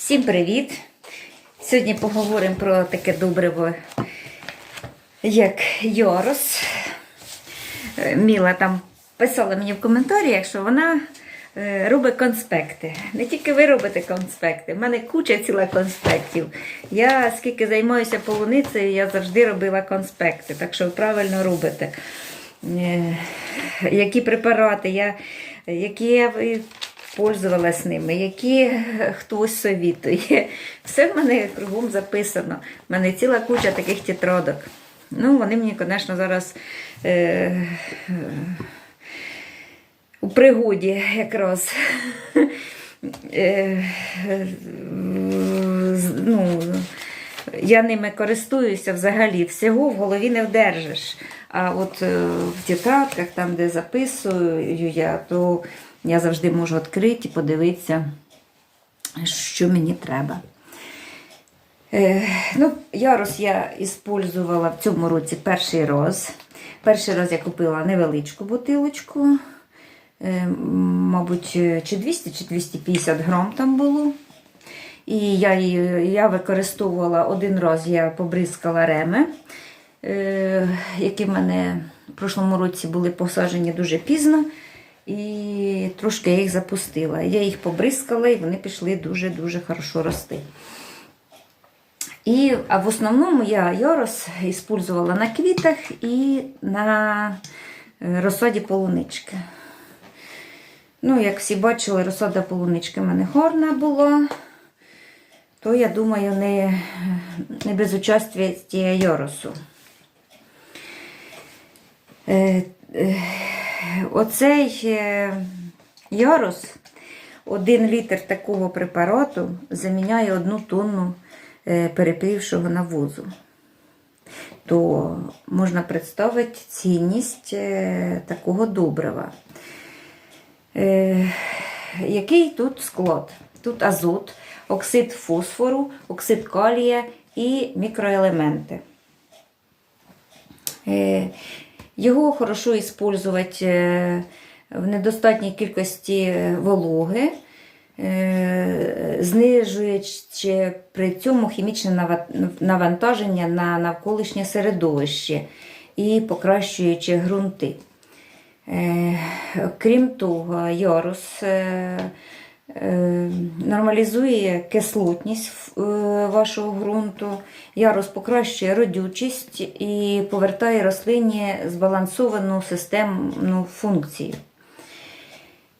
Всім привіт! Сьогодні поговоримо про таке добриво, як Йорос. Е, Міла там писала мені в коментарях, що вона е, робить конспекти. Не тільки ви робите конспекти, в мене куча ціла конспектів. Я скільки займаюся полуницею, я завжди робила конспекти, так що ви правильно робите. Е, Які препарати, я, які я пользувалась ними, які хтось совітує. Все в мене кругом записано. У мене ціла куча таких тетрадок. Ну, вони мені, звісно, зараз е, е, у пригоді якраз. Е, е, ну, я ними користуюся взагалі, всього в голові не вдержиш. А от е, в тетрадках, там, де записую я, то я завжди можу відкрити і подивитися, що мені треба. Е, ну, ярус я іспользувала в цьому році перший раз. Перший раз я купила невеличку бутилочку. Е, мабуть, чи 200, чи 250 грам там було. І я, її- я використовувала один раз, я побризкала реми, е, які в мене в прошлому році були посаджені дуже пізно. І трошки я їх запустила. Я їх побризкала і вони пішли дуже-дуже хорошо рости. І, а в основному я Йорос использувала на квітах і на е, розсаді полунички. Ну, як всі бачили, розсада полунички в мене гарна була, то я думаю, не, не без участі Йоросу. Е, е, Оцей е, Ярус, один літр такого препарату заміняє одну тонну е, перепрівшого навозу. То можна представити цінність е, такого добрива. Е, Який тут склад? Тут азот, оксид фосфору, оксид калія і мікроелементи. Е, Його хорошо використовувати е, в недостатній кількості вологи, е, знижуючи при цьому хімічне навантаження на навколишнє середовище і покращуючи ґрунти. Е, Крім того, ярус е, е, нормалізує кислотність е, вашого ґрунту, ярус покращує родючість і повертає рослині збалансовану системну функцію.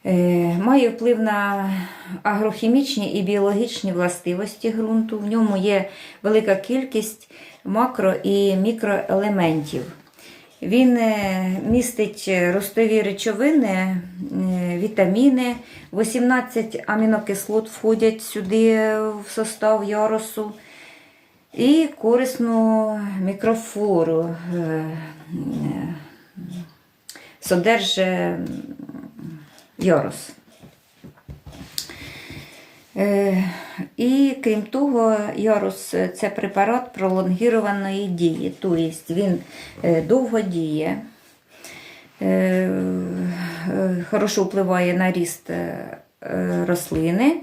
Е, Має вплив на агрохімічні і біологічні властивості ґрунту. В ньому є велика кількість макро і мікроелементів. Він е, містить ростові речовини, е, вітаміни, 18 амінокислот входять сюди в состав ярусу. І корисну мікрофлору е, е, ярус. Е, І крім того, ярус е, це препарат пролонгірованої дії, тобто він е, довго діє, е, е, хорошо впливає на ріст е, е, рослини,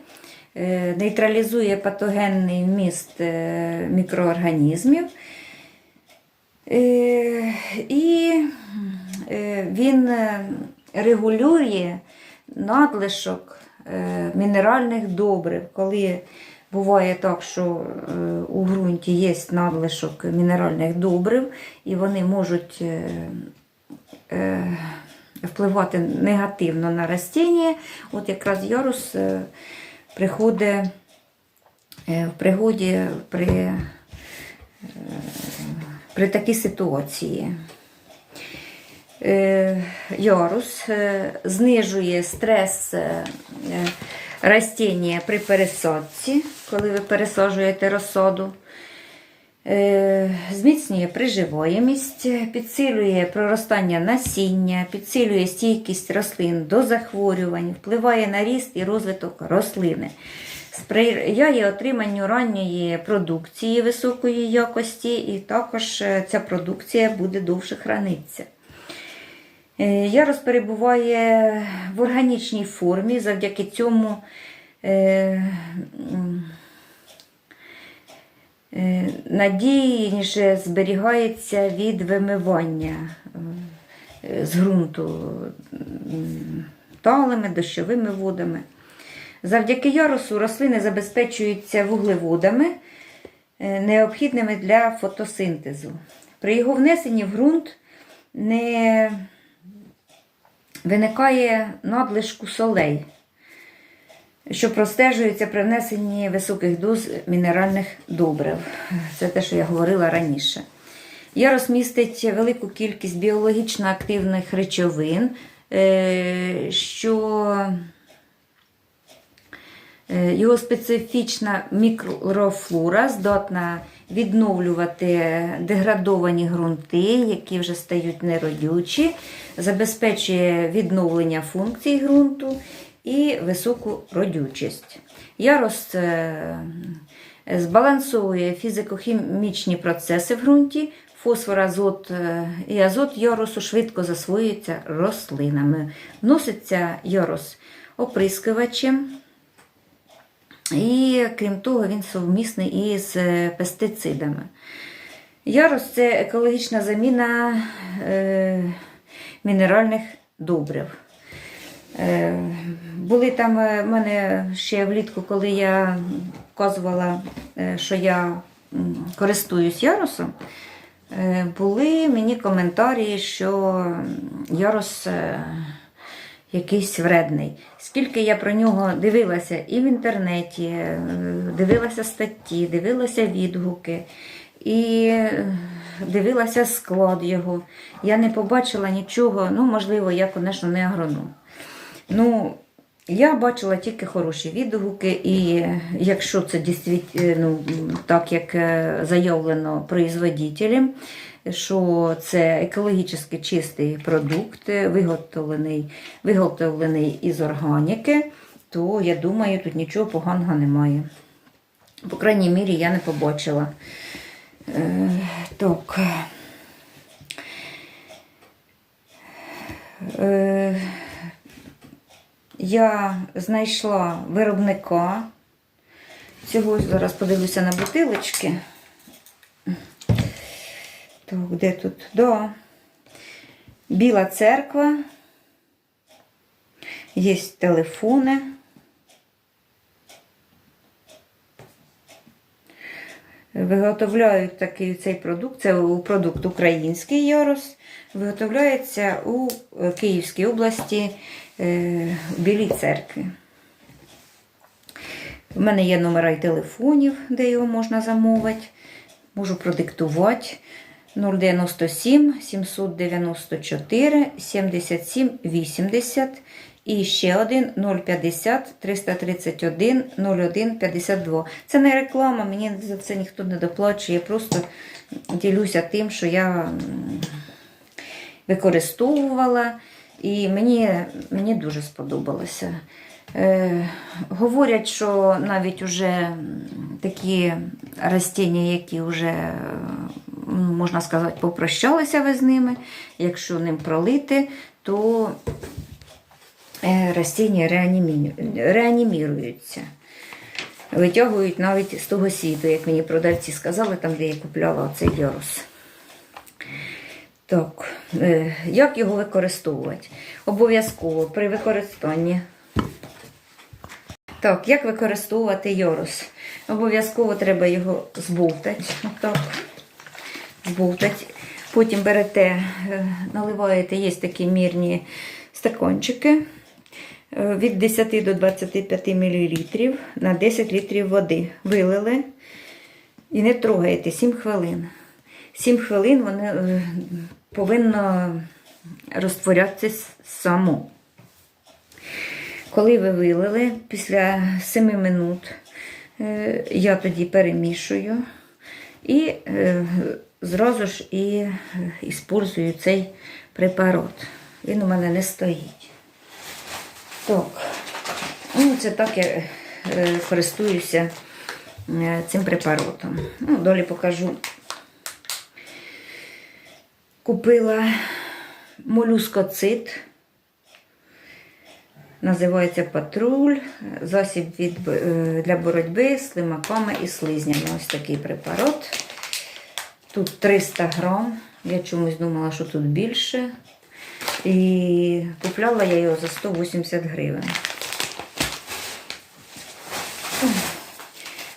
е, нейтралізує патогенний вміст е, мікроорганізмів. Е, І е, він е, регулює надлишок е, мінеральних добрив. Коли буває так, що е, у ґрунті є надлишок мінеральних добрив, і вони можуть е, е, впливати негативно на растіння, от якраз ярус е, приходить е, в пригоді при, е, при такій ситуації. Ярус е, знижує стрес растіння при пересадці, коли ви пересаджуєте розсаду. Е, Зміцнює приживаємість, підсилює проростання насіння, підсилює стійкість рослин до захворювань, впливає на ріст і розвиток рослини. Сприяє отриманню ранньої продукції високої якості, і також е, ця продукція буде довше хранитися. Е, Ярус перебуває в органічній формі, завдяки цьому Надійніше зберігається від вимивання е, з ґрунту талими, дощовими водами. Завдяки ярусу рослини забезпечуються вуглеводами, е, необхідними для фотосинтезу. При його внесенні в ґрунт не виникає надлишку солей, що простежується при внесенні високих доз мінеральних добрив. Це те, що я говорила раніше. Ярос містить велику кількість біологічно активних речовин, е, що Е, Його специфічна мікрофлора здатна відновлювати деградовані ґрунти, які вже стають неродючі, забезпечує відновлення функцій ґрунту і високу родючість. Ярос е, збалансовує фізико-хімічні процеси в ґрунті, фосфор, азот е, і азот яросу швидко засвоюються рослинами. Вноситься ярос оприскувачем. І крім того, він совмісний із е, пестицидами. Ярус це екологічна заміна е, мінеральних добрив. Е, були там е, в мене ще влітку, коли я вказувала, е, що я користуюсь ярусом, були мені коментарі, що ярус. якийсь вредний. Скільки я про нього дивилася і в інтернеті, дивилася статті, дивилася відгуки і дивилася склад його. Я не побачила нічого, ну, можливо, я, звісно, не агроном. Ну, я бачила тільки хороші відгуки, і якщо це дійсно ну, так, як е, заявлено производителем, що це екологічно чистий продукт, виготовлений, виготовлений із органіки, то я думаю, тут нічого поганого немає. По крайній мірі, я не побачила. Е, так. Е, я знайшла виробника. Цього зараз подивлюся на бутилочки. Так, де тут? Да. Біла церква. Є телефони. Виготовляють такий цей продукт, це продукт український ярус, виготовляється у Київській області е, в Білій церкві. У мене є номера і телефонів, де його можна замовити. Можу продиктувати 097 794 77 80 і ще один 050 331 01 52. Це не реклама, мені за це ніхто не доплачує. Я просто ділюся тим, що я використовувала, і мені, мені дуже сподобалося. Е, говорять, що навіть уже такі растіння, які вже, можна сказати, попрощалися ви з ними, якщо ним пролити, то е, растіння реанімі- реаніміруються. Витягують навіть з того світу, як мені продавці сказали, там, де я купляла цей ярус. Так, е, як його використовувати? Обов'язково при використанні. Так, як використовувати йорус? Обов'язково треба його збовтати. Отак. Збовтати. Потім берете, е, наливаєте, є такі мірні стаканчики е, від 10 до 25 мл на 10 літрів води. Вилили і не трогаєте 7 хвилин. 7 хвилин воно е, повинно розтворятися само. Коли ви вилили, після 7 минут е, я тоді перемішую і е, зразу ж і е, іспользую цей препарат. Він у мене не стоїть. Так, ну це так я користуюся цим препаратом. Ну, далі покажу. Купила молюскоцит Називається патруль, засіб від, е, для боротьби з слимаками і слизнями. Ось такий препарат. Тут 300 грам. Я чомусь думала, що тут більше. І купляла я його за 180 гривень.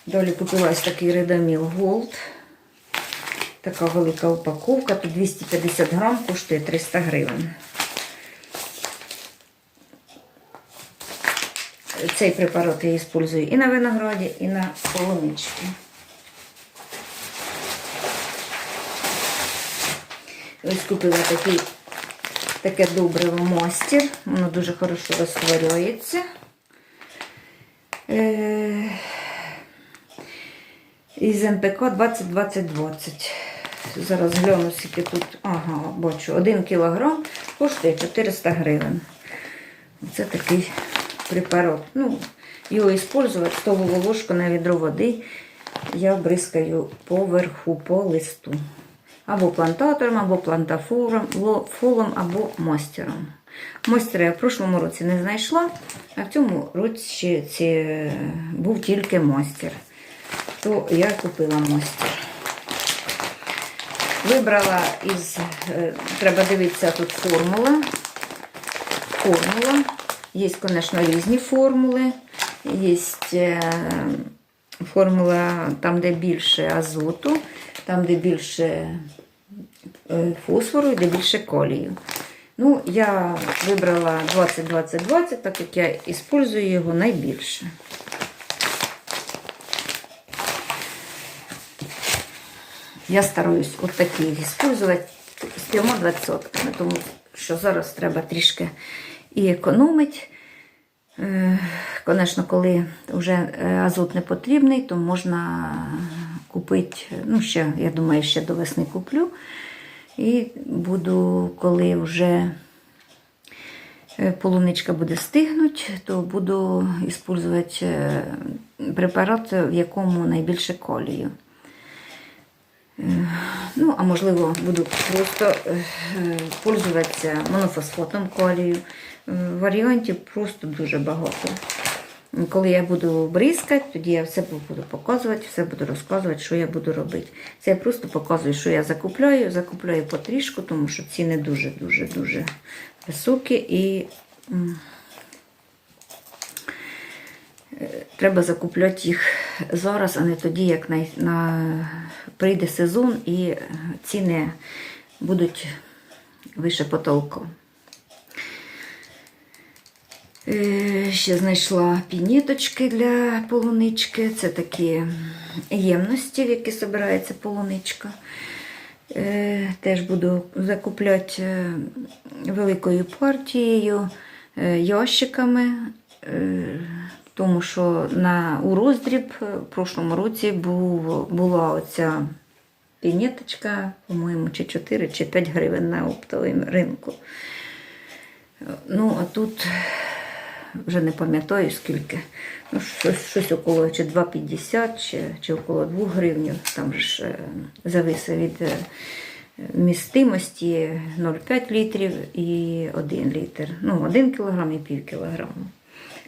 Далі купила ось такий Редаміл Gold. Така велика упаковка. Тут 250 грам, коштує 300 гривень. Цей препарат я использую і на винограді, і на полуничці. Ось купила такий, таке добриво мастер. Воно дуже хорошо розтворюється. Е, із НПК 20-20-20. Зараз гляну, скільки тут. Ага, бачу, 1 кілограм коштує 400 гривень. Це такий препарат. Ну, його використовувати столову ложку на відро води. Я бризкаю поверху по листу. Або плантатором, або плантафолом, фолом, або мастером. Мастера я в прошлому році не знайшла, а в цьому році ці, був тільки мастер. То я купила мастер. Вибрала із, е, треба дивитися, тут формула. Формула. Є, звісно, різні формули. Є е, формула там, де більше азоту, там, де більше е, фосфору і де більше колію. Ну, я вибрала 20-20-20, так як я використовую його найбільше. Я стараюсь от такі використовувати трьома двадцятками, тому що зараз треба трішки і економити. Звісно, коли вже е, азот не потрібний, то можна купити, ну, ще, я думаю, ще до весни куплю. І буду, коли вже е, полуничка буде стигнути, то буду використовувати препарат, в якому найбільше колію. Ну, а можливо, буду просто е, е, пользуватися монофосфатом калію. Е, Варіантів просто дуже багато. Коли я буду бризкати, тоді я все буду показувати, все буду розказувати, що я буду робити. Це я просто показую, що я закупляю, закупляю потрішку, тому що ціни дуже-дуже дуже високі і е, треба закупляти їх зараз, а не тоді, як на, на, прийде сезон і ціни будуть вище потолку. Е, Ще знайшла пініточки для полунички. Це такі ємності, в які збирається полуничка. Е, Теж буду закупляти е, великою партією, е, ящиками, е, тому що на, у роздріб е, в прошлому році був, була оця пінеточка, по-моєму, чи 4, чи 5 гривень на оптовому ринку. Ну, а тут вже не пам'ятаю скільки. Ну, щось, щось около чи 2,50 чи, чи около 2 гривень. Там ж е, зависить від е, містимості 0,5 літрів і 1 літр. Ну, 1 кілограм і пів кілограму.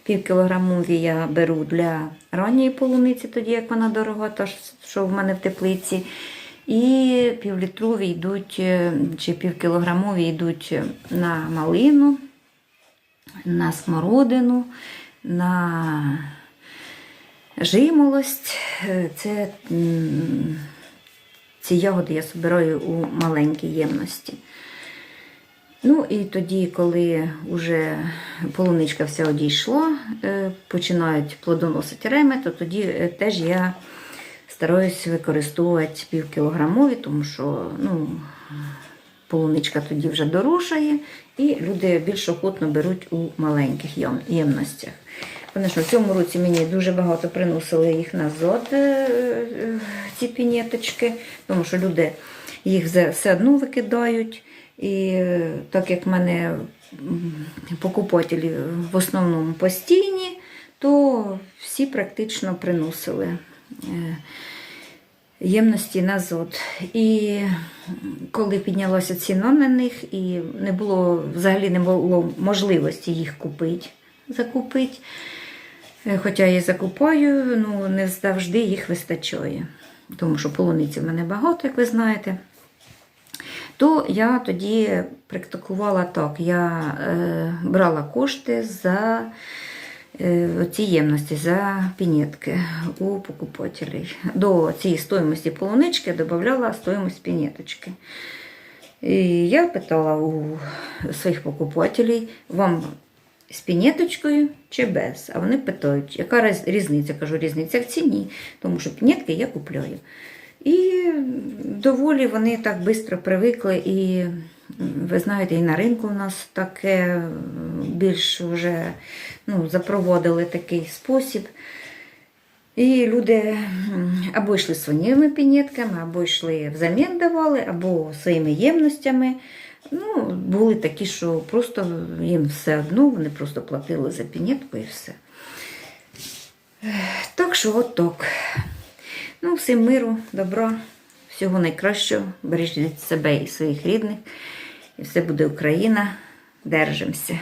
Пів кілограмові я беру для ранньої полуниці, тоді як вона дорога, та що в мене в теплиці. І півлітрові йдуть, е, чи півкілограмові йдуть на малину, на смородину, на жимолость. Е, Це ці ягоди я збираю у маленькій ємності. Ну і тоді, коли вже полуничка вся одійшла, е, починають плодоносити реми, то тоді е, теж я стараюсь використовувати півкілограмові, тому що ну, полуничка тоді вже дорожає, і люди більш охотно беруть у маленьких ємностях. Звісно, в цьому році мені дуже багато приносили їх назад, е, ці пінеточки, тому що люди їх все одно викидають. І е, так як в мене покупателі в основному постійні, то всі практично приносили е, ємності назад. І коли піднялася ціна на них, і не було взагалі не було можливості їх купити. закупити. Е, Хоча я закупаю, ну не завжди їх вистачає. Тому що полуниці в мене багато, як ви знаєте. То я тоді практикувала так. Я е, брала кошти за е, ці ємності, за пінетки у покупателей. До цієї стоїмості полунички додавала стоїмость пінеточки. І я питала у своїх покупателей, вам з пінеточкою чи без? А вони питають, яка різ- різниця? Кажу, різниця в ціні, тому що пінетки я купляю. І доволі вони так швидко привикли. І ви знаєте, і на ринку у нас таке більш вже ну, запроводили такий спосіб. І люди або йшли своїми пінетками, або йшли взамін давали, або своїми ємностями. Ну, були такі, що просто їм все одно, вони просто платили за пінетку і все. Так що от так. Ну, всім миру, добра, всього найкращого. Бережіть себе і своїх рідних. І все буде Україна. Держимося.